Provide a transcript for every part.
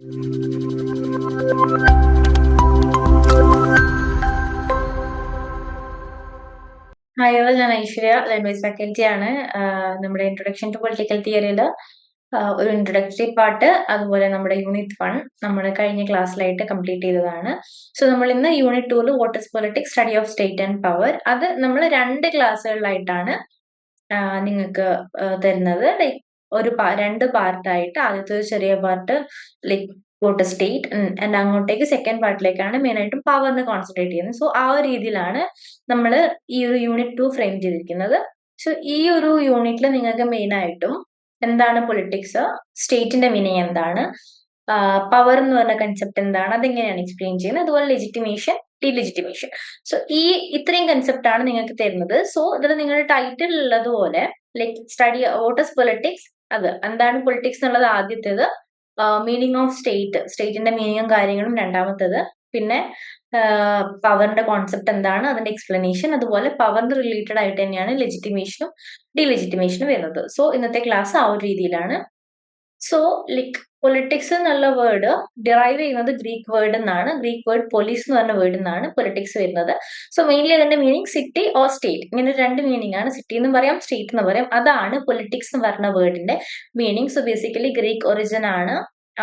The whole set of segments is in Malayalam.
ഹായ് ഓൾ ഞാൻ ഐശ്വര്യ. ലാംഗ്വേജ് ഫാക്കൽറ്റി ആണ്. നമ്മുടെ ഇൻട്രൊഡക്ഷൻ ടു പൊളിറ്റിക്കൽ തിയറിയിൽ ഒരു ഇൻട്രൊഡക്ടറി പാർട്ട് അതുപോലെ നമ്മുടെ യൂണിറ്റ് വൺ നമ്മൾ കഴിഞ്ഞ ക്ലാസ്സിലായിട്ട് കംപ്ലീറ്റ് ചെയ്തതാണ്. സോ നമ്മൾ ഇന്ന് unit two what is politics study of state and power അത് നമ്മൾ രണ്ട് ക്ലാസ്സുകളിലായിട്ടാണ് നിങ്ങൾക്ക് തരുന്നത്. ലൈക്ക് ഒരു രണ്ട് പാർട്ടായിട്ട് ആദ്യത്തെ ഒരു ചെറിയ part like what state and അങ്ങോട്ടേക്ക് സെക്കൻഡ് പാർട്ടിലേക്കാണ് മെയിൻ ആയിട്ടും പവറിന് കോൺസെൻട്രേറ്റ് ചെയ്യുന്നത്. സോ ആ ഒരു രീതിയിലാണ് നമ്മൾ ഈ ഒരു യൂണിറ്റ് ടു ഫ്രെയിം ചെയ്തിരിക്കുന്നത്. സോ ഈ ഒരു യൂണിറ്റിൽ നിങ്ങൾക്ക് മെയിനായിട്ടും എന്താണ് പൊളിറ്റിക്സ് സ്റ്റേറ്റിന്റെ മീനിങ് എന്താണ്? പവർ എന്ന് പറഞ്ഞ കൺസെപ്റ്റ് എന്താണ്? അതെങ്ങനെയാണ് എക്സ്പ്ലെയിൻ ചെയ്യുന്നത്? അതുപോലെ ലെജിറ്റിമേഷൻ ഡിലെജിറ്റിമേഷൻ സോ ഈ ഇത്രയും കൺസെപ്റ്റ് ആണ് നിങ്ങൾക്ക് തരുന്നത്. സോ ഇതിൽ നിങ്ങളുടെ ടൈറ്റിൽ ഉള്ളതുപോലെ ലൈക്ക് സ്റ്റഡി വോട്ടേഴ്സ് പൊളിറ്റിക്സ് അത് എന്താണ് പൊളിറ്റിക്സ് എന്നുള്ളത് ആദ്യത്തേത് മീനിങ് ഓഫ് സ്റ്റേറ്റ് സ്റ്റേറ്റിന്റെ മീനിങ്ങും കാര്യങ്ങളും രണ്ടാമത്തേത്. പിന്നെ പവറിന്റെ കോൺസെപ്റ്റ് എന്താണ് അതിന്റെ എക്സ്പ്ലനേഷൻ അതുപോലെ പവറിന് റിലേറ്റഡ് ആയിട്ട് തന്നെയാണ് ലെജിറ്റിമേഷനും ഡിലെജിറ്റിമേഷനും വരുന്നത്. സോ ഇന്നത്തെ ക്ലാസ് ആ ഒരു രീതിയിലാണ് സോ ലൈക്ക് പൊളിറ്റിക്സ് എന്നുള്ള വേർഡ് ഡിറൈവ് ചെയ്യുന്നത് ഗ്രീക്ക് വേർഡ് എന്നാണ് ഗ്രീക്ക് വേർഡ് പോലീസ് എന്ന് പറഞ്ഞ വേർഡ് എന്നാണ് പൊളിറ്റിക്സ് വരുന്നത്. സോ മെയിൻലി അതിന്റെ മീനിങ് സിറ്റി ഓർ സ്റ്റേറ്റ് ഇങ്ങനെ രണ്ട് മീനിങ് ആണ്. സിറ്റി എന്ന് പറയാം സ്റ്റേറ്റ് എന്ന് പറയാം. അതാണ് പൊളിറ്റിക്സ് എന്ന് പറഞ്ഞ വേർഡിന്റെ meaning so basically Greek origin ആണ്.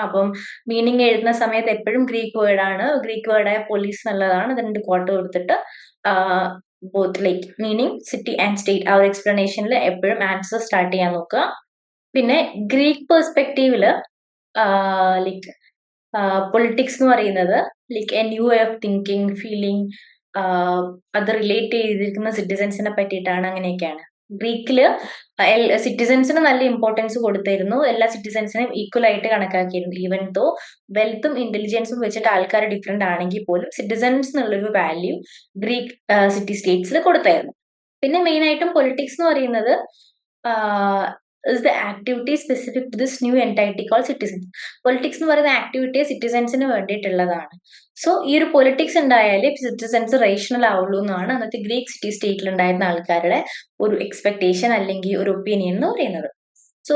അപ്പം മീനിങ് എഴുതുന്ന സമയത്ത് എപ്പോഴും ഗ്രീക്ക് ആണ്. ഗ്രീക്ക് വേർഡായ പോലീസ് എന്നുള്ളതാണ് രണ്ട് കോട്ട് കൊടുത്തിട്ട് both like meaning city and state ആ ഒരു എക്സ്പ്ലനേഷനിൽ എപ്പോഴും ആൻസർ സ്റ്റാർട്ട് ചെയ്യാൻ നോക്കുക. പിന്നെ ഗ്രീക്ക് പെർസ്പെക്റ്റീവിൽ ലൈക്ക് പൊളിറ്റിക്സ് എന്ന് പറയുന്നത് like a new way of thinking feeling അത് റിലേറ്റ് ചെയ്തിരിക്കുന്ന സിറ്റിസൻസിനെ പറ്റിയിട്ടാണ് അങ്ങനെയൊക്കെയാണ്. ഗ്രീക്കിൽ സിറ്റിസൻസിന് നല്ല ഇമ്പോർട്ടൻസ് കൊടുത്തിരുന്നു. എല്ലാ സിറ്റിസൻസിനും ഈക്വൽ ആയിട്ട് കണക്കാക്കിയിരുന്നു. ഈവൻ തോ വെൽത്തും ഇന്റലിജൻസും വെച്ചിട്ട് ആൾക്കാർ ഡിഫറെന്റ് ആണെങ്കിൽ പോലും സിറ്റിസൻസ് എന്നുള്ളൊരു വാല്യൂ ഗ്രീക്ക് സിറ്റി സ്റ്റേറ്റ്സിൽ കൊടുത്തായിരുന്നു. പിന്നെ മെയിൻ ആയിട്ടും പൊളിറ്റിക്സ് എന്ന് പറയുന്നത് is the activity specific to this new entity call citizens politics എന്ന് പറയുന്ന ആക്ടിവിറ്റി സിറ്റിസൻസിന് വേണ്ടിയിട്ടുള്ളതാണ്. സോ ഈ ഒരു പൊളിറ്റിക്സ് ഉണ്ടായാലേ സിറ്റിസൻസ് റേഷണൽ ആവുള്ളൂ എന്നാണ് അന്നത്തെ ഗ്രീക്ക് സിറ്റി സ്റ്റേറ്റിൽ ഉണ്ടായിരുന്ന ആൾക്കാരുടെ ഒരു എക്സ്പെക്ടേഷൻ അല്ലെങ്കിൽ ഒരു ഒപ്പീനിയൻ എന്ന് പറയുന്നത്. So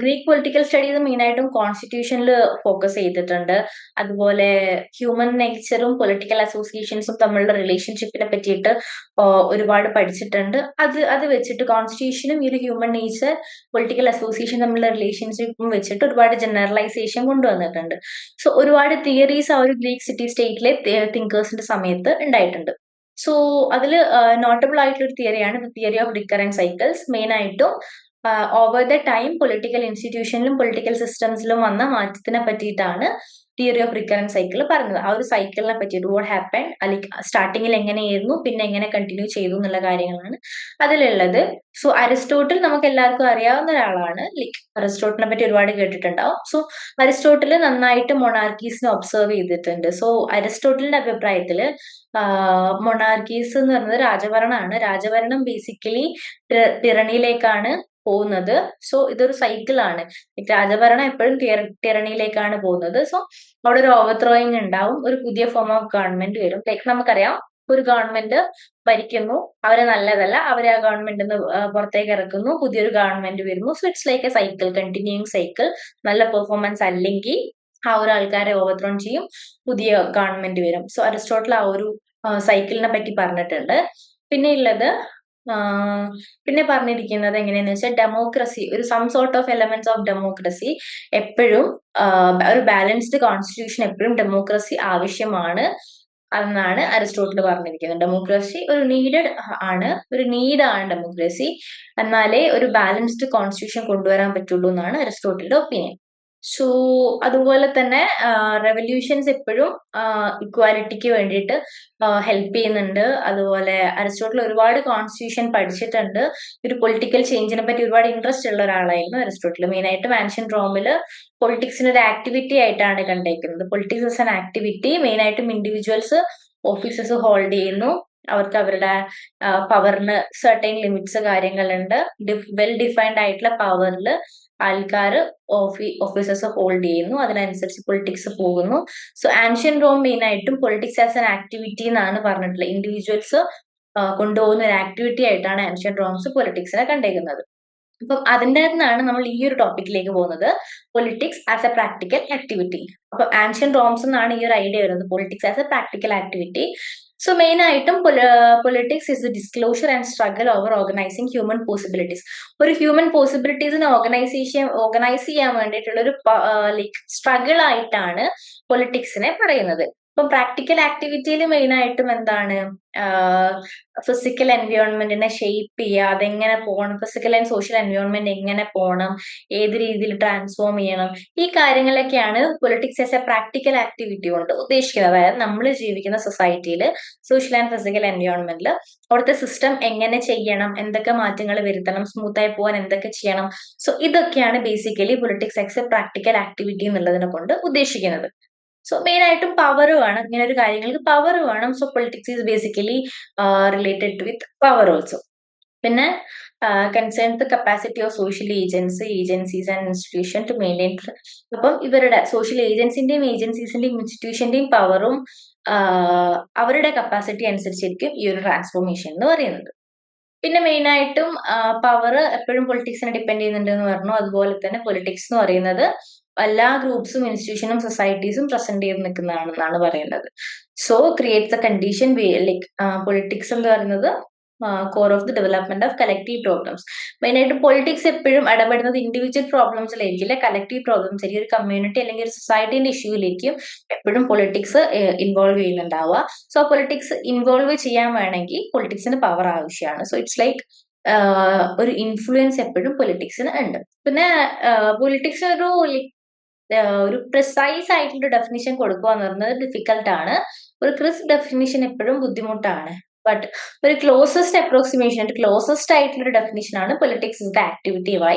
Greek political studies main ആയിട്ടും കോൺസ്റ്റിറ്റ്യൂഷനിൽ ഫോക്കസ് ചെയ്തിട്ടുണ്ട്. അതുപോലെ ഹ്യൂമൻ നേച്ചറും പൊളിറ്റിക്കൽ അസോസിയേഷൻസും തമ്മിലുള്ള റിലേഷൻഷിപ്പിനെ പറ്റിയിട്ട് ഒരുപാട് പഠിച്ചിട്ടുണ്ട്. അത് അത് വെച്ചിട്ട് കോൺസ്റ്റിറ്റ്യൂഷനും ഈ ഒരു ഹ്യൂമൻ നേച്ചർ പൊളിറ്റിക്കൽ അസോസിയേഷൻ തമ്മിലുള്ള റിലേഷൻഷിപ്പും വെച്ചിട്ട് ഒരുപാട് ജനറലൈസേഷൻ കൊണ്ടുവന്നിട്ടുണ്ട്. സോ ഒരുപാട് തിയറീസ് ആ ഒരു ഗ്രീക്ക് സിറ്റി സ്റ്റേറ്റിലെ തിങ്കേഴ്സിന്റെ സമയത്ത് ഉണ്ടായിട്ടുണ്ട്. സോ അതിൽ നോട്ടബിൾ ആയിട്ടുള്ള ഒരു തിയറിയാണ് theory of recurrent cycles main ആയിട്ടും ഓവർ ദ ടൈം പൊളിറ്റിക്കൽ ഇൻസ്റ്റിറ്റ്യൂഷനിലും പൊളിറ്റിക്കൽ സിസ്റ്റംസിലും വന്ന മാറ്റത്തിനെ പറ്റിയിട്ടാണ് തിയറി ഓഫ് റിക്കറന്റ് സൈക്കിൾ പറഞ്ഞത്. ആ ഒരു സൈക്കിളിനെ പറ്റിയിട്ട് വാട്ട് ഹാപ്പൻ അല്ലെങ്കിൽ സ്റ്റാർട്ടിങ്ങിൽ എങ്ങനെയായിരുന്നു പിന്നെ എങ്ങനെ കണ്ടിന്യൂ ചെയ്തു എന്നുള്ള കാര്യങ്ങളാണ് അതിലുള്ളത്. സോ അരിസ്റ്റോട്ടിൽ നമുക്ക് എല്ലാവർക്കും അറിയാവുന്ന ഒരാളാണ്. ലൈക്ക് അരിസ്റ്റോട്ടിനെ പറ്റി ഒരുപാട് കേട്ടിട്ടുണ്ടാവും. സോ അരിസ്റ്റോട്ടിൽ നന്നായിട്ട് മൊണാർക്കീസിനെ ഒബ്സർവ് ചെയ്തിട്ടുണ്ട്. സോ അരിസ്റ്റോട്ടിലിന്റെ അഭിപ്രായത്തിൽ മൊണാർക്കീസ് എന്ന് പറയുന്നത് രാജഭരണമാണ്. രാജഭരണം ബേസിക്കലി ടിറണിയിലേക്കാണ് പോകുന്നത്. സോ ഇതൊരു സൈക്കിളാണ് രാജഭരണം എപ്പോഴും ടിറണിയിലേക്കാണ് പോകുന്നത്. സോ അവിടെ ഒരു ഓവർത്രോയിങ് ഉണ്ടാവും. ഒരു പുതിയ ഫോം ഓഫ് ഗവൺമെന്റ് വരും. ലൈക്ക് നമുക്കറിയാം ഒരു ഗവൺമെന്റ് ഭരിക്കുന്നു. അവരെ നല്ലതല്ല. അവരെ ആ ഗവൺമെന്റ് പുറത്തേക്ക് ഇറക്കുന്നു. പുതിയൊരു ഗവൺമെന്റ് വരുന്നു. So it's like a cycle continuing cycle നല്ല പെർഫോമൻസ് അല്ലെങ്കിൽ ആ ഒരു ആൾക്കാരെ ഓവർത്രോൺ ചെയ്യും. പുതിയ ഗവൺമെന്റ് വരും. സോ അരിസ്റ്റോട്ടിൽ ആ ഒരു സൈക്കിളിനെ പറ്റി പറഞ്ഞിട്ടുണ്ട്. പിന്നെ ഉള്ളത് പിന്നെ പറഞ്ഞിരിക്കുന്നത് എങ്ങനെയാന്ന് വെച്ചാൽ ഡെമോക്രസി ഒരു some sort of elements of democracy എപ്പോഴും ഒരു ബാലൻസ്ഡ് കോൺസ്റ്റിറ്റ്യൂഷൻ എപ്പോഴും ഡെമോക്രസി ആവശ്യമാണ് എന്നാണ് അരിസ്റ്റോട്ടിൽ പറഞ്ഞിരിക്കുന്നത്. ഡെമോക്രസി ഒരു നീഡഡ് ആണ് ഒരു നീഡാണ് ഡെമോക്രസി എന്നാലേ ഒരു ബാലൻസ്ഡ് കോൺസ്റ്റിറ്റ്യൂഷൻ കൊണ്ടുവരാൻ പറ്റുള്ളൂ എന്നാണ് അരിസ്റ്റോട്ടിലിന്റെ ഒപ്പീനിയൻ സോ അതുപോലെ തന്നെ റെവല്യൂഷൻസ് എപ്പോഴും ഇക്വാലിറ്റിക്ക് വേണ്ടിയിട്ട് ഹെൽപ്പ് ചെയ്യുന്നുണ്ട്. അതുപോലെ അരിസ്റ്റോട്ടിൽ ഒരുപാട് കോൺസ്റ്റിറ്റ്യൂഷൻ പഠിച്ചിട്ടുണ്ട്. ഒരു പൊളിറ്റിക്കൽ ചേഞ്ചിനെ പറ്റി ഒരുപാട് ഇൻട്രസ്റ്റ് ഉള്ള ഒരാളായിരുന്നു അരിസ്റ്റോട്ടിൽ. മെയിൻ ആയിട്ട് ആൻഷ്യൻ റോമിൽ പൊളിറ്റിക്സിന് ഒരു ആക്ടിവിറ്റി ആയിട്ടാണ് കണ്ടേക്കുന്നത്. Politics is an activity main ആയിട്ടും ഇൻഡിവിജ്വൽസ് ഓഫീസസ് ഹോൾഡ് ചെയ്യുന്നു. അവർക്ക് അവരുടെ പവറിന് സർട്ടൈൻ ലിമിറ്റ്സ് കാര്യങ്ങളുണ്ട്. വെൽ ഡിഫൈൻഡ് ആയിട്ടുള്ള പവറിൽ ആൾക്കാർ ഓഫീ ഓഫീസേഴ്സ് ഹോൾഡ് ചെയ്യുന്നു. അതിനനുസരിച്ച് പൊളിറ്റിക്സ് പോകുന്നു. സോ ആൻഷ്യൻ റോം മെയിൻ ആയിട്ടും പൊളിറ്റിക്സ് ആസ് എൻ ആക്ടിവിറ്റി എന്നാണ് പറഞ്ഞിട്ടുള്ളത്. ഇൻഡിവിജ്വൽസ് കൊണ്ടുപോകുന്ന ഒരു ആക്ടിവിറ്റി ആയിട്ടാണ് ആൻഷ്യൻ റോംസ് പൊളിറ്റിക്സിനെ കണ്ടേക്കുന്നത്. അപ്പം അതിന്റെ നിന്നാണ് നമ്മൾ ഈ ഒരു ടോപ്പിക്കിലേക്ക് പോകുന്നത്. Politics as a practical activity അപ്പൊ ആൻഷ്യൻ റോംസ് എന്നാണ് ഈ ഒരു ഐഡിയ വരുന്നത്. Politics as a practical activity so main ആയിട്ടും politics is disclosure and struggle over organizing human possibilities ഒരു ഹ്യൂമൻ പോസിബിലിറ്റീസിനെ ഓർഗനൈസേഷൻ ഓർഗനൈസ് ചെയ്യാൻ വേണ്ടിയിട്ടുള്ള ഒരു ലൈക്ക് സ്ട്രഗിൾ ആയിട്ടാണ് പൊളിറ്റിക്സിനെ പറയുന്നത്. ഇപ്പം പ്രാക്ടിക്കൽ ആക്ടിവിറ്റിയിൽ മെയിൻ ആയിട്ടും എന്താണ്? ഫിസിക്കൽ എൻവയോൺമെന്റിനെ ഷെയ്പ്പ് ചെയ്യുക അതെങ്ങനെ പോകണം ഫിസിക്കൽ ആൻഡ് സോഷ്യൽ എൻവയോൺമെന്റ് എങ്ങനെ പോകണം ഏത് രീതിയിൽ ട്രാൻസ്ഫോം ചെയ്യണം? ഈ കാര്യങ്ങളൊക്കെയാണ് politics as a practical activity കൊണ്ട് ഉദ്ദേശിക്കുന്നത്. അതായത് നമ്മൾ ജീവിക്കുന്ന സൊസൈറ്റിയിൽ സോഷ്യൽ ആൻഡ് ഫിസിക്കൽ എൻവയോൺമെന്റിൽ അവിടുത്തെ സിസ്റ്റം എങ്ങനെ ചെയ്യണം? എന്തൊക്കെ മാറ്റങ്ങൾ വരുത്തണം? സ്മൂത്ത് ആയി പോകാൻ എന്തൊക്കെ ചെയ്യണം? സോ ഇതൊക്കെയാണ് basically politics as a practical activity എന്നുള്ളതിനെ കൊണ്ട് ഉദ്ദേശിക്കുന്നത്. സോ മെയിൻ ആയിട്ടും പവർ വേണം. ഇങ്ങനെ ഒരു കാര്യങ്ങൾക്ക് പവർ വേണം. So politics is basically related with power also പിന്നെ concern the capacity of social agents agencies and institution to maintain അപ്പം ഇവരുടെ സോഷ്യൽ ഏജൻസിന്റെയും ഏജൻസീസിന്റെയും ഇൻസ്റ്റിറ്റ്യൂഷന്റെയും പവറും അവരുടെ കപ്പാസിറ്റി അനുസരിച്ചിരിക്കും ഈ ഒരു ട്രാൻസ്ഫോർമേഷൻ എന്ന് പറയുന്നത്. പിന്നെ മെയിൻ ആയിട്ടും പവർ എപ്പോഴും പൊളിറ്റിക്സിനെ ഡിപ്പെൻഡ് ചെയ്യുന്നുണ്ട് എന്ന് പറഞ്ഞു. അതുപോലെ തന്നെ പൊളിറ്റിക്സ് എന്ന് പറയുന്നത് എല്ലാ ഗ്രൂപ്പ്സും ഇൻസ്റ്റിറ്റ്യൂഷനും സൊസൈറ്റീസും പ്രസന്റ് ചെയ്ത് നിൽക്കുന്നതാണെന്നാണ് പറയുന്നത്. So creates a condition like politics എന്ന് പറയുന്നത് core of the development of collective problems main ആയിട്ട് പൊളിറ്റിക്സ് എപ്പോഴും ഇടപെടുന്നത് ഇൻഡിവിജ്വൽ പ്രോബ്ലംസിലായിരിക്കില്ല കളക്റ്റീവ് പ്രോബ്ലംസ് ആയിരിക്കും ഒരു കമ്മ്യൂണിറ്റി അല്ലെങ്കിൽ ഒരു സൊസൈറ്റിന്റെ ഇഷ്യൂയിലേക്കും എപ്പോഴും പൊളിറ്റിക്സ് ഇൻവോൾവ് ചെയ്യുന്നുണ്ടാവുക. സോ പൊളിറ്റിക്സ് ഇൻവോൾവ് ചെയ്യാൻ വേണമെങ്കിൽ പൊളിറ്റിക്സിന് പവർ ആവശ്യമാണ്. സോ ഇറ്റ്സ് ലൈക്ക് ഒരു ഇൻഫ്ലുവൻസ് എപ്പോഴും പൊളിറ്റിക്സിന് ഉണ്ട്. പിന്നെ പൊളിറ്റിക്സ് ഒരു ഒരു പ്രിസൈസ് ആയിട്ടുള്ള ഡെഫിനിഷൻ കൊടുക്കുക എന്ന് പറയുന്നത് ഡിഫിക്കൽട്ട് ആണ്. ഒരു ക്രിസ് ഡെഫിനിഷൻ എപ്പോഴും ബുദ്ധിമുട്ടാണ്. ബട്ട് ഒരു ക്ലോസസ്റ്റ് അപ്രോക്സിമേഷൻ ക്ലോസസ്റ്റ് ആയിട്ടുള്ള ഒരു ഡെഫിനിഷൻ ആണ് politics is the activity why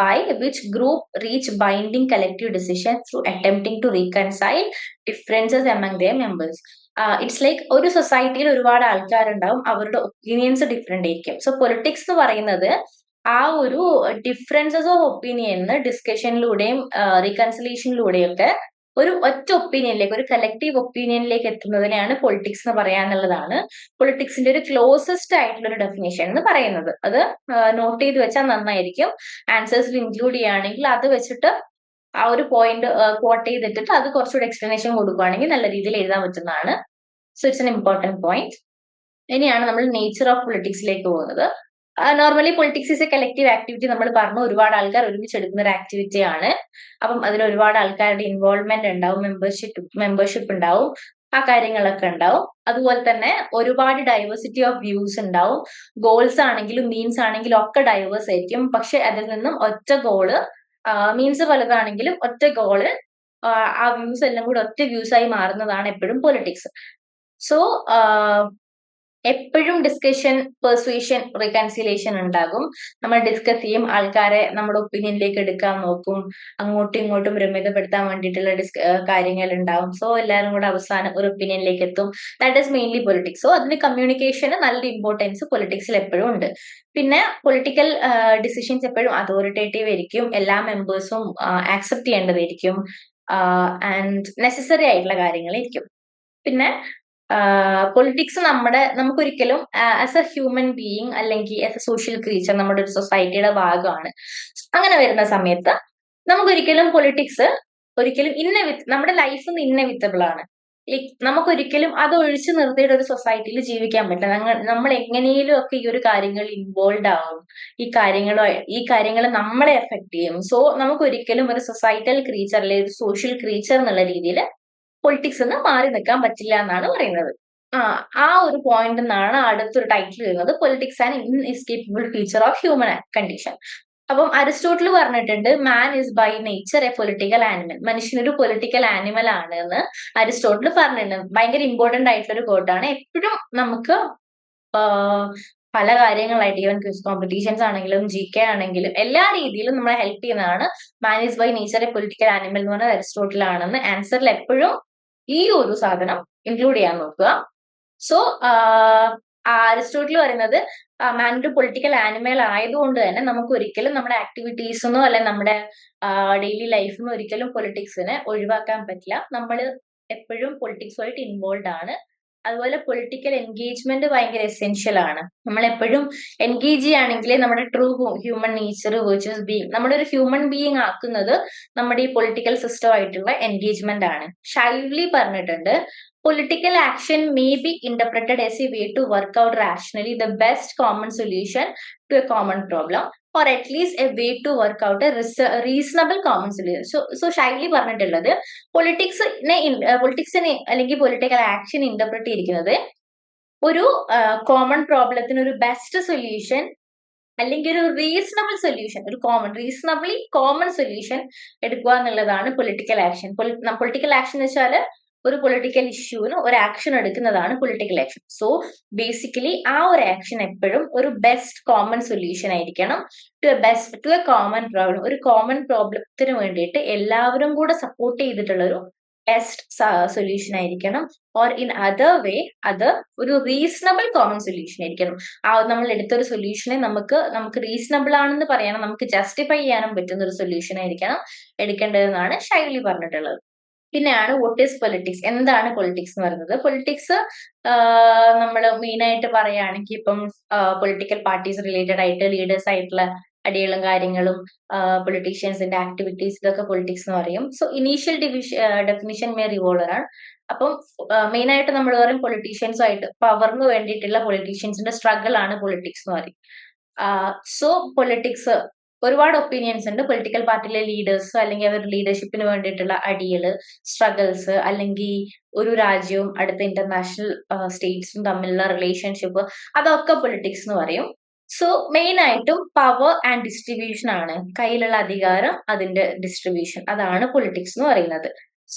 by which group reach binding collective decision through attempting to reconcile differences among the members it's like ഒരു സൊസൈറ്റിയിൽ ഒരുപാട് ആൾക്കാരുണ്ടാവും അവരുടെ ഒപ്പീനിയൻസ് ഡിഫറെന്റ് ആയിരിക്കും. സോ പൊളിറ്റിക്സ് എന്ന് പറയുന്നത് ആ ഒരു ഡിഫറൻസസ് ഓഫ് ഒപ്പീനിയൻ ഡിസ്കഷനിലൂടെയും റീകൺസിലേഷനിലൂടെയും ഒക്കെ ഒരു ഒറ്റ ഒപ്പീനിയനിലേക്ക് ഒരു കളക്റ്റീവ് ഒപ്പീനിയനിലേക്ക് എത്തുന്നതിനെയാണ് പൊളിറ്റിക്സ് എന്ന് പറയാന്നുള്ളതാണ് പൊളിറ്റിക്സിന്റെ ഒരു ക്ലോസസ്റ്റ് ആയിട്ടുള്ള ഒരു ഡെഫിനേഷൻ എന്ന് പറയുന്നത്. അത് നോട്ട് ചെയ്ത് വെച്ചാൽ നന്നായിരിക്കും. ആൻസേഴ്സിൽ ഇൻക്ലൂഡ് ചെയ്യുകയാണെങ്കിൽ അത് വെച്ചിട്ട് ആ ഒരു പോയിന്റ് കോട്ട് ചെയ്തിട്ട് അത് കുറച്ചുകൂടി എക്സ്പ്ലനേഷൻ കൊടുക്കുകയാണെങ്കിൽ നല്ല രീതിയിൽ എഴുതാൻ പറ്റുന്നതാണ്. So it's an important point ഇനിയാണ് നമ്മൾ നേച്ചർ ഓഫ് പൊളിറ്റിക്സിലേക്ക് പോകുന്നത്. Normally politics is a collective activity നമ്മൾ പറഞ്ഞു ഒരുപാട് ആൾക്കാർ ഒരുമിച്ച് എടുക്കുന്ന ഒരു ആക്ടിവിറ്റി ആണ്. അപ്പം അതിൽ ഒരുപാട് ആൾക്കാരുടെ ഇൻവോൾവ്മെന്റ് ഉണ്ടാവും മെമ്പർഷിപ്പ് മെമ്പർഷിപ്പ് ഉണ്ടാവും ആ കാര്യങ്ങളൊക്കെ ഉണ്ടാവും. അതുപോലെ തന്നെ ഒരുപാട് ഡൈവേഴ്സിറ്റി ഓഫ് വ്യൂസ് ഉണ്ടാവും. ഗോൾസ് ആണെങ്കിലും മീൻസ് ആണെങ്കിലും ഒക്കെ ഡൈവേഴ്സ് ആയിരിക്കും. പക്ഷെ അതിൽ നിന്നും ഒറ്റ ഗോൾ മീൻസ് പലതാണെങ്കിലും ഒറ്റ ഗോൾ ആ വ്യൂസ് എല്ലാം കൂടി ഒറ്റ വ്യൂസ് ആയി മാറുന്നതാണ് എപ്പോഴും പൊളിറ്റിക്സ് സോ എപ്പോഴും ഡിസ്കഷൻ പെർസുവേഷൻ റീകൺസിലേഷൻ ഉണ്ടാകും. നമ്മൾ ഡിസ്കസ് ചെയ്യും. ആൾക്കാരെ നമ്മുടെ ഒപ്പീനിയനിലേക്ക് എടുക്കാൻ നോക്കും. അങ്ങോട്ടും ഇങ്ങോട്ടും രമ്യതപ്പെടുത്താൻ വേണ്ടിയിട്ടുള്ള ഡിസ് കാര്യങ്ങൾ ഉണ്ടാകും സോ എല്ലാവരും കൂടെ അവസാനം ഒരു ഒപ്പീനിയനിലേക്ക് എത്തും. That is mainly politics so അതിന് കമ്മ്യൂണിക്കേഷന് നല്ല ഇമ്പോർട്ടൻസ് പൊളിറ്റിക്സിൽ എപ്പോഴും ഉണ്ട്. പിന്നെ പൊളിറ്റിക്കൽ ഡിസിഷൻസ് എപ്പോഴും അതോറിറ്റേറ്റീവ് ആയിരിക്കും. എല്ലാ മെമ്പേഴ്സും ആക്സെപ്റ്റ് ചെയ്യേണ്ടതായിരിക്കും. ആൻഡ് നെസസറി ആയിട്ടുള്ള കാര്യങ്ങളായിരിക്കും. പിന്നെ പൊളിറ്റിക്സ് നമ്മുടെ നമുക്കൊരിക്കലും ആസ് എ ഹ്യൂമൻ ബീയിങ് അല്ലെങ്കിൽ ആസ് എ സോഷ്യൽ ക്രീച്ചർ നമ്മുടെ ഒരു സൊസൈറ്റിയുടെ ഭാഗമാണ്. അങ്ങനെ വരുന്ന സമയത്ത് നമുക്കൊരിക്കലും പൊളിറ്റിക്സ് ഒരിക്കലും ഇന്നവിത്ത് നമ്മുടെ ലൈഫ് ഇന്നവിത്തബിൾ ആണ്. ലൈക്ക് നമുക്കൊരിക്കലും അത് ഒഴിച്ചു നിർത്തിയിട്ട് ഒരു സൊസൈറ്റിയിൽ ജീവിക്കാൻ പറ്റില്ല. ഞങ്ങൾ നമ്മൾ എങ്ങനെയും ഒക്കെ ഈ ഒരു കാര്യങ്ങൾ ഇൻവോൾവ് ആവും. ഈ കാര്യങ്ങളോ ഈ കാര്യങ്ങൾ നമ്മളെ എഫക്ട് ചെയ്യും. സോ നമുക്കൊരിക്കലും ഒരു സൊസൈറ്റൽ ക്രീച്ചർ അല്ലെങ്കിൽ ഒരു സോഷ്യൽ ക്രീച്ചർ എന്നുള്ള രീതിയിൽ പൊളിറ്റിക്സ് നിന്ന് മാറി നിൽക്കാൻ പറ്റില്ല എന്നാണ് പറയുന്നത്. ആ ആ ഒരു പോയിന്റ് എന്നാണ് അടുത്തൊരു ടൈറ്റിൽ വരുന്നത് politics and inescapable feature of human condition അപ്പം അരിസ്റ്റോട്ടിൽ പറഞ്ഞിട്ടുണ്ട് man is by nature a political animal മനുഷ്യനൊരു political animal ആണ് എന്ന് അരിസ്റ്റോട്ടിൽ പറഞ്ഞിട്ടുണ്ട് ഭയങ്കര ഇമ്പോർട്ടന്റ് ആയിട്ടുള്ള ഒരു കോട്ടാണ് എപ്പോഴും നമുക്ക് പല കാര്യങ്ങളായിട്ട് ഈവൻ ക്വിസ് കോമ്പറ്റീഷൻസ് ആണെങ്കിലും ജി കെ ആണെങ്കിലും എല്ലാ രീതിയിലും നമ്മളെ ഹെൽപ്പ് ചെയ്യുന്നതാണ് man is by nature a political animal എന്ന് പറഞ്ഞാൽ അരിസ്റ്റോട്ടിലാണെന്ന്. ആൻസറിൽ എപ്പോഴും ഈ ഒരു സാധനം ഇൻക്ലൂഡ് ചെയ്യാൻ നോക്കുക സോ അരിസ്റ്റോട്ടിൽ പറയുന്നത് മാൻ ഒരു പൊളിറ്റിക്കൽ ആനിമൽ ആയതുകൊണ്ട് തന്നെ നമുക്ക് ഒരിക്കലും നമ്മുടെ ആക്ടിവിറ്റീസെന്നോ അല്ലെ നമ്മുടെ ഡെയിലി ലൈഫിനോ ഒരിക്കലും പൊളിറ്റിക്സിനെ ഒഴിവാക്കാൻ പറ്റില്ല. നമ്മൾ എപ്പോഴും പൊളിറ്റിക്സുമായിട്ട് ഇൻവോൾവ് ആണ്. അതുപോലെ പൊളിറ്റിക്കൽ എൻഗേജ്മെന്റ് ഭയങ്കര എസെൻഷ്യൽ ആണ്. നമ്മൾ എപ്പോഴും എൻഗേജ് ചെയ്യുകയാണെങ്കിൽ നമ്മുടെ true human nature virtuous being നമ്മുടെ ഒരു ഹ്യൂമൻ ബീയിങ് ആക്കുന്നത് നമ്മുടെ ഈ പൊളിറ്റിക്കൽ സിസ്റ്റം ആയിട്ടുള്ള എൻഗേജ്മെന്റ് ആണ്. ഷൈവ്ലി പറഞ്ഞിട്ടുണ്ട് political action may be interpreted as a way to work out rationally the best common solution to a common problem or at least a way to work out a reasonable common solution so so Shively പറഞ്ഞിട്ടുള്ളത് പൊളിറ്റിക്സിനെ പൊളിറ്റിക്സിനെ അല്ലെങ്കിൽ പൊളിറ്റിക്കൽ ആക്ഷൻ ഇന്റർപ്രറ്റ് ചെയ്തിരിക്കുന്നത് ഒരു കോമൺ പ്രോബ്ലത്തിന് ഒരു ബെസ്റ്റ് സൊല്യൂഷൻ അല്ലെങ്കിൽ ഒരു റീസണബിൾ സൊല്യൂഷൻ ഒരു കോമൺ റീസണബിളി കോമൺ സൊല്യൂഷൻ എടുക്കുക എന്നുള്ളതാണ് പൊളിറ്റിക്കൽ ആക്ഷൻ പൊളിറ്റിക്കൽ ആക്ഷൻ എന്ന് വെച്ചാൽ ഒരു പൊളിറ്റിക്കൽ ഇഷ്യൂവിന് ഒരു ആക്ഷൻ എടുക്കുന്നതാണ് പൊളിറ്റിക്കൽ ആക്ഷൻ സോ ബേസിക്കലി ആ ഒരു ആക്ഷൻ എപ്പോഴും ഒരു ബെസ്റ്റ് കോമൺ സൊല്യൂഷൻ ആയിരിക്കണം. To a best to a common problem ഒരു കോമൺ പ്രോബ്ലത്തിന് വേണ്ടിയിട്ട് എല്ലാവരും കൂടെ സപ്പോർട്ട് ചെയ്തിട്ടുള്ള ഒരു ബെസ്റ്റ് സൊല്യൂഷൻ ആയിരിക്കണം. ഓർ ഇൻ അതർ വേ അത് ഒരു റീസണബിൾ കോമൺ സൊല്യൂഷൻ ആയിരിക്കണം. ആ നമ്മൾ എടുത്തൊരു സൊല്യൂഷനെ നമുക്ക് നമുക്ക് റീസണബിൾ ആണെന്ന് പറയാനും നമുക്ക് ജസ്റ്റിഫൈ ചെയ്യാനും പറ്റുന്ന ഒരു സൊല്യൂഷൻ ആയിരിക്കണം എടുക്കേണ്ടതെന്നാണ് ശൈലി പറഞ്ഞിട്ടുള്ളത്. പിന്നെയാണ് വോട്ട് ഈസ് പൊളിറ്റിക്സ് എന്താണ് പൊളിറ്റിക്സ് എന്ന് പറയുന്നത്? പൊളിറ്റിക്സ് നമ്മൾ മെയിനായിട്ട് പറയുകയാണെങ്കിൽ ഇപ്പം പൊളിറ്റിക്കൽ പാർട്ടീസ് റിലേറ്റഡ് ആയിട്ട് ലീഡേഴ്സ് ആയിട്ടുള്ള അടികളും കാര്യങ്ങളും പൊളിറ്റീഷ്യൻസിന്റെ ആക്ടിവിറ്റീസ് ഇതൊക്കെ പൊളിറ്റിക്സ് എന്ന് പറയും. So initial division definition may revolver ആണ് അപ്പം മെയിൻ ആയിട്ട് നമ്മൾ പറയും പൊളിറ്റീഷ്യൻസുമായിട്ട് പവറിന് വേണ്ടിയിട്ടുള്ള പൊളിറ്റീഷ്യൻസിന്റെ സ്ട്രഗിൾ ആണ് പൊളിറ്റിക്സ് എന്ന് പറയും. സോ പൊളിറ്റിക്സ് ഒരുപാട് ഒപ്പീനിയൻസ് ഉണ്ട്. പൊളിറ്റിക്കൽ പാർട്ടിയിലെ ലീഡേഴ്സ് അല്ലെങ്കിൽ അവർ ലീഡർഷിപ്പിന് വേണ്ടിയിട്ടുള്ള അടികൾ സ്ട്രഗിൾസ് അല്ലെങ്കിൽ ഒരു രാജ്യവും അടുത്ത ഇന്റർനാഷണൽ സ്റ്റേറ്റ്സും തമ്മിലുള്ള റിലേഷൻഷിപ്പ് അതൊക്കെ പൊളിറ്റിക്സ് എന്ന് പറയും. സോ മെയിൻ ആയിട്ടും പവർ ആൻഡ് ഡിസ്ട്രിബ്യൂഷൻ ആണ്. കയ്യിലുള്ള അധികാരം അതിന്റെ ഡിസ്ട്രിബ്യൂഷൻ അതാണ് പൊളിറ്റിക്സ് എന്ന് പറയുന്നത്.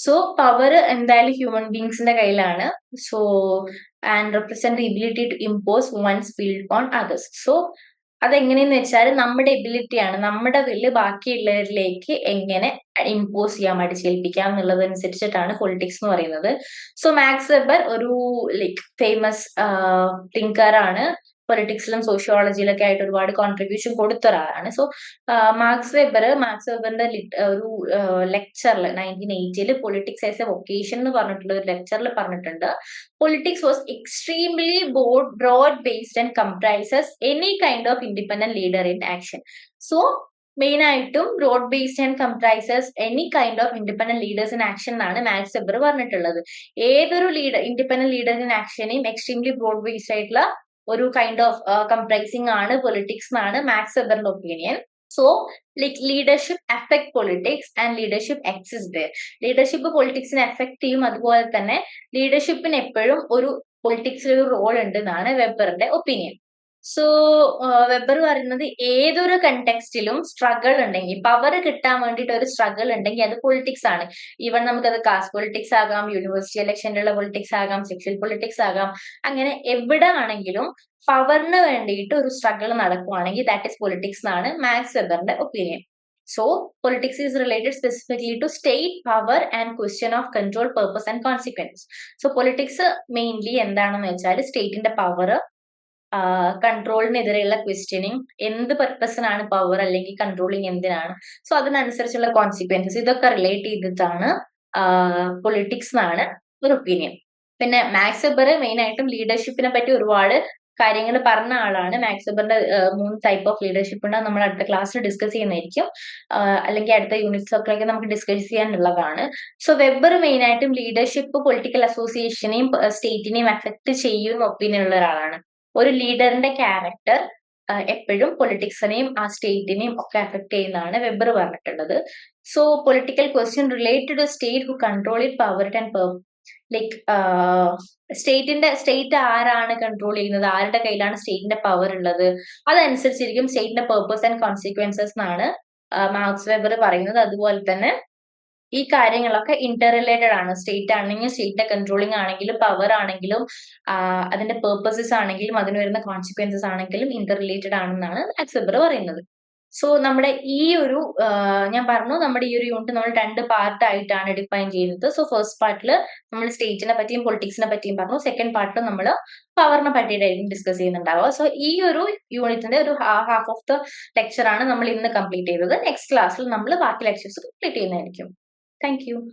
സോ പവർ എന്തായാലും ഹ്യൂമൻ ബീങ്സിന്റെ കയ്യിലാണ്. So and represent ability to impose one's field on others so അതെങ്ങനെയെന്ന് വെച്ചാൽ നമ്മുടെ എബിലിറ്റിയാണ് നമ്മുടെ വില്ല് ബാക്കിയുള്ളവരിലേക്ക് എങ്ങനെ ഇമ്പോസ് ചെയ്യാം അടിച്ചേൽപ്പിക്കാം എന്നുള്ളതനുസരിച്ചിട്ടാണ് പൊളിറ്റിക്സ് എന്ന് പറയുന്നത്. സോ മാക്സ് വെബർ ഒരു ലൈക് ഫേമസ് തിങ്കറാണ് പൊളിറ്റിക്സിലും സോഷ്യോളജിയിലൊക്കെ ആയിട്ട് ഒരുപാട് കോൺട്രിബ്യൂഷൻ കൊടുത്ത ഒരാളാണ് സോ മാർക്സ് വെബർ മാർക്സ് വെബറിന്റെ ഒരു ലെക്ചറിൽ നയന്റീൻ എയ്റ്റിയിൽ പൊളിറ്റിക്സ് ആസ് എ വൊക്കേഷൻ എന്ന് പറഞ്ഞിട്ടുള്ള ഒരു ലെക്ചറിൽ പറഞ്ഞിട്ടുണ്ട്. Politics was extremely board broad based and comprises any kind of independent leader in action so main ആയിട്ടും broad based and comprises any kind of independent leaders in action എന്നാണ് മാക്സ് വെബർ പറഞ്ഞിട്ടുള്ളത്. ഏതൊരു ലീഡർ ഇൻഡിപെൻഡന്റ് ലീഡേഴ്സ് ഇൻ ആക്ഷനെയും എക്സ്ട്രീംലി ബ്രോഡ് ബേസ്ഡ് ആയിട്ടുള്ള ഒരു കൈൻഡ് ഓഫ് കംപ്രൈസിങ് ആണ് പൊളിറ്റിക്സ് എന്നാണ് Max വെബറിന്റെ opinion so like leadership affect politics and leadership exist there leadership പൊളിറ്റിക്സിനെ effect ചെയ്യും അതുപോലെ തന്നെ ലീഡർഷിപ്പിന് എപ്പോഴും ഒരു പൊളിറ്റിക്സിൽ ഒരു റോൾ ഉണ്ട് എന്നാണ് വെബറിന്റെ ഒപ്പീനിയൻ സോ വെബർ പറയുന്നത് ഏതൊരു കണ്ടെക്സ്റ്റിലും സ്ട്രഗിൾ ഉണ്ടെങ്കിൽ പവർ കിട്ടാൻ വേണ്ടിയിട്ട് ഒരു സ്ട്രഗിൾ ഉണ്ടെങ്കിൽ അത് പൊളിറ്റിക്സ് ആണ്. ഈവൻ നമുക്കത് കാസ്റ്റ് പൊളിറ്റിക്സ് ആകാം യൂണിവേഴ്സിറ്റി ഇലക്ഷനിലുള്ള പൊളിറ്റിക്സ് ആകാം സെക്ഷൽ പൊളിറ്റിക്സ് ആകാം അങ്ങനെ എവിടെ ആണെങ്കിലും പവറിന് വേണ്ടിയിട്ട് ഒരു സ്ട്രഗിൾ നടക്കുവാണെങ്കിൽ ദാറ്റ് ഇസ് പൊളിറ്റിക്സ് എന്നാണ് Max വെബറിന്റെ opinion so politics is related specifically to state power and question of control purpose and consequence so politics mainly എന്താണെന്ന് വെച്ചാൽ സ്റ്റേറ്റിന്റെ പവർ കൺട്രോളിനെതിരെയുള്ള ക്വസ്റ്റ്യനിങ് എന്ത് പർപ്പസിനാണ് പവർ അല്ലെങ്കിൽ കൺട്രോളിങ് എന്തിനാണ്? സോ അതിനനുസരിച്ചുള്ള കോൺസിക്വൻസസ് ഇതൊക്കെ റിലേറ്റ് ചെയ്തിട്ടാണ് പൊളിറ്റിക്സ് എന്നാണ് ഒരു ഒപ്പീനിയൻ പിന്നെ മാക്സ് വെബർ മെയിൻ ആയിട്ടും ലീഡർഷിപ്പിനെ പറ്റി ഒരുപാട് കാര്യങ്ങൾ പറഞ്ഞ ആളാണ്. മാക്സ് വെബറിന്റെ മൂന്ന് ടൈപ്പ് ഓഫ് ലീഡർഷിപ്പ് ഉണ്ട്. നമ്മൾ അടുത്ത ക്ലാസ്സിൽ ഡിസ്കസ് ചെയ്യുന്നതായിരിക്കും. അല്ലെങ്കിൽ അടുത്ത യൂണിറ്റ് സർക്കിളൊക്കെ നമുക്ക് ഡിസ്കസ് ചെയ്യാനുള്ളതാണ്. സോ വെബർ മെയിൻ ആയിട്ടും ലീഡർഷിപ്പ് പൊളിറ്റിക്കൽ അസോസിയേഷനെയും സ്റ്റേറ്റിനെയും എഫക്ട് ചെയ്യുന്ന ഒപ്പീനിയൻ ഉള്ള ഒരാളാണ്. ഒരു ലീഡറിന്റെ ക്യാരക്ടർ എപ്പോഴും പൊളിറ്റിക്സിനെയും ആ സ്റ്റേറ്റിനെയും ഒക്കെ എഫക്ട് ചെയ്യുന്നതാണ് വെബർ പറഞ്ഞിട്ടുള്ളത്. So political question related state who control it power and per like സ്റ്റേറ്റിന്റെ സ്റ്റേറ്റ് ആരാണ് കൺട്രോൾ ചെയ്യുന്നത്? ആരുടെ കയ്യിലാണ് സ്റ്റേറ്റിന്റെ പവർ ഉള്ളത്? അതനുസരിച്ചിരിക്കും സ്റ്റേറ്റിന്റെ പേർപ്പസ് ആൻഡ് കോൺസിക്വൻസസ് എന്നാണ് മാർക്സ് വെബർ പറയുന്നത്. അതുപോലെ തന്നെ ഈ കാര്യങ്ങളൊക്കെ ഇന്റർ റിലേറ്റഡ് ആണ്. സ്റ്റേറ്റ് ആണെങ്കിൽ സ്റ്റേറ്റിന്റെ കൺട്രോളിങ് ആണെങ്കിലും പവർ ആണെങ്കിലും അതിന്റെ പേർപ്പസസ് ആണെങ്കിലും അതിന് വരുന്ന കോൺസിക്വൻസസ് ആണെങ്കിലും ഇന്റർ റിലേറ്റഡ് ആണെന്നാണ് അക്സബർ പറയുന്നത്. സോ നമ്മുടെ ഈ ഒരു ഞാൻ പറഞ്ഞു നമ്മുടെ ഈ ഒരു യൂണിറ്റ് നമ്മൾ രണ്ട് പാർട്ട് ആയിട്ടാണ് ഡിഫൈൻ ചെയ്യുന്നത്. സോ ഫസ്റ്റ് പാർട്ടിൽ നമ്മൾ സ്റ്റേറ്റിനെ പറ്റിയും പൊളിറ്റിക്സിനെ പറ്റിയും പറഞ്ഞു. സെക്കൻഡ് പാർട്ടിൽ നമ്മൾ പവറിനെ പറ്റിയിട്ടായിരിക്കും ഡിസ്കസ് ചെയ്യുന്നുണ്ടാവുക. സോ ഈ ഒരു യൂണിറ്റിന്റെ ഒരു ഹാഫ് ഓഫ് ദ ലെക്ചർ ആണ് നമ്മൾ ഇന്ന് കംപ്ലീറ്റ് ചെയ്തത്. നെക്സ്റ്റ് ക്ലാസ്സിൽ നമ്മൾ ബാക്കി ലെക്ചേഴ്സ് കംപ്ലീറ്റ് ചെയ്യുന്നതായിരിക്കും. Thank you.